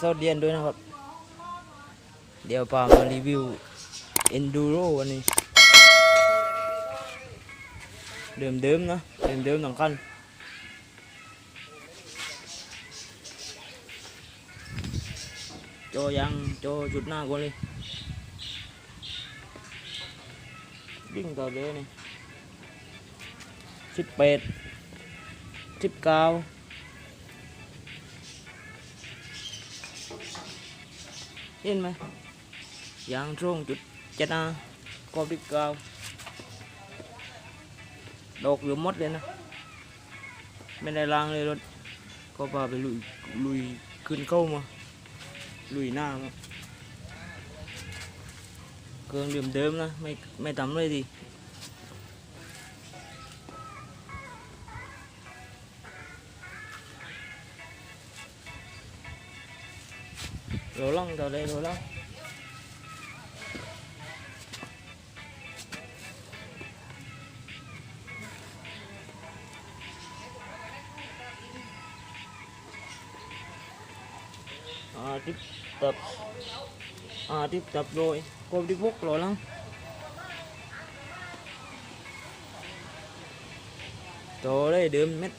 สวัสดียนด้วยนะครับ เดี๋ยวพามารีวิว Enduro วันนี้ เดิมเดิมนะ เดิมเดิมๆทั้งคันโจยังโจจุดหน้าก่อนเลยวิ่งต่อเลยนี่สิบแปดสิบเก้า เห็นไหมยางช่วงจุดจะนะก็สิบเก้าดอกอยู่หมดเลยนะ ไม่ได้ล้างเลยรถก็พาไปลุยลุยขึ้นเข้ามา ลุยหน้ามาเครื่องเดิมเดิมๆนะ ไม่ไม่ทำเลยดี โรล่องต่อเลยโรล่องอ่าทิป tập à tiếp tập rồi cô đi bút rồi lắm trời đây đơm mét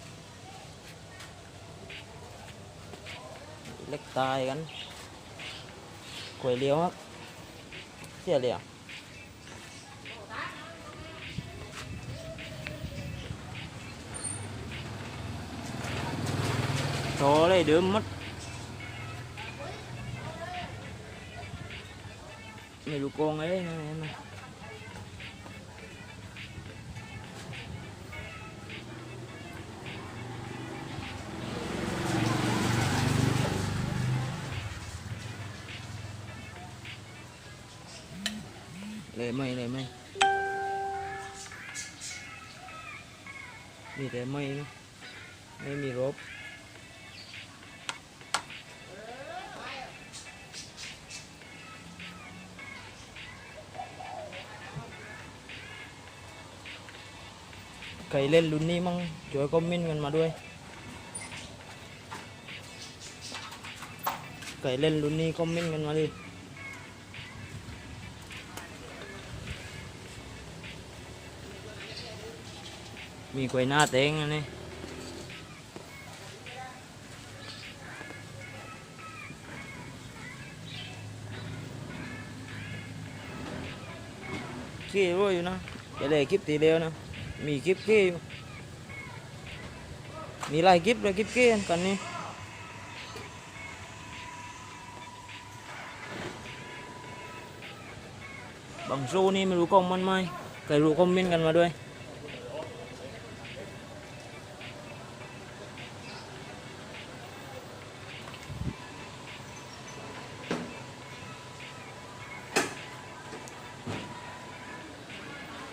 lách tay gắn quầy liêu hết xe liều trời đây đơm mất ไม่รู้โกงเเลยไม่เลยไม่มีแต่ไม่นะไม่มีรบใครเล่นรุ่นนี้มั่งช่วยคอมเมนต์กันมาด้วยใครเล่นรุ่นนี้คอมเมนต์กันมาดิ มีกวยหน้าเต็งอันนี้ขี้รู้อยู่นะจะเลยคลิปตีเดียวนะ มีคลิปกี้อยู่มีหลายคลิปเลยคลิปกี้กันนี่บางโซนี่ไม่รู้กล้องมันไหมใครรู้คอมเมนต์กันมาด้วย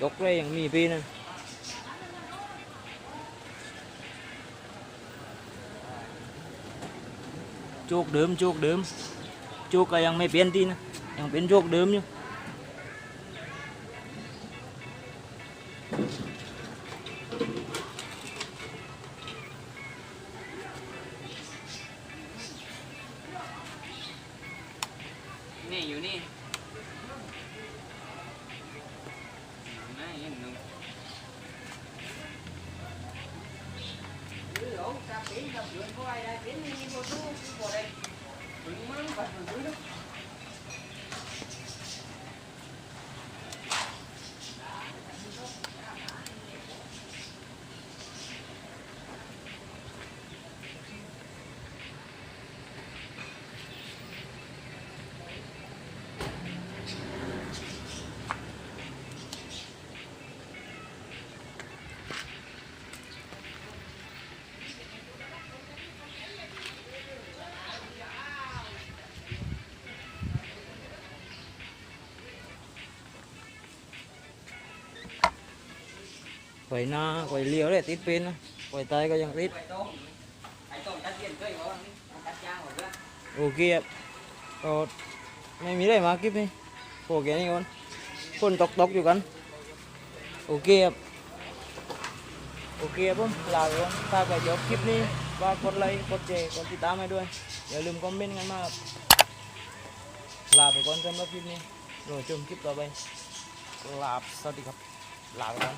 ยกเลยยังมีพี่นั่นโชคเดิมโชคเดิมโชคก็ยังไม่เปลี่ยนที่นะยังเป็นโชคเดิมอยู่นี่อยู่นี่ đến gặp được có ai đã đến đi mua thuốc của đây đúng không và ไยหน้าไยเลี้ยวเลยติดเป็นนะไยใต้ก็ยังติดโอเคครับก็ไม่มีอะไรมาคลิปนี้โอเคนี่ก่อนคนตกตกอยู่กัน โอเคครับโอเคครับผมลาไปก่อนถ้าใครชอบคลิปนี้ฝากกดไลค์กดแชร์กดติดตามให้ด้วย อย่าลืมคอมเมนต์กันมาลาไปก่อนสำหรับคลิปนี้รอชมคลิปต่อไปลาสวัสดีครับลาไปก่อน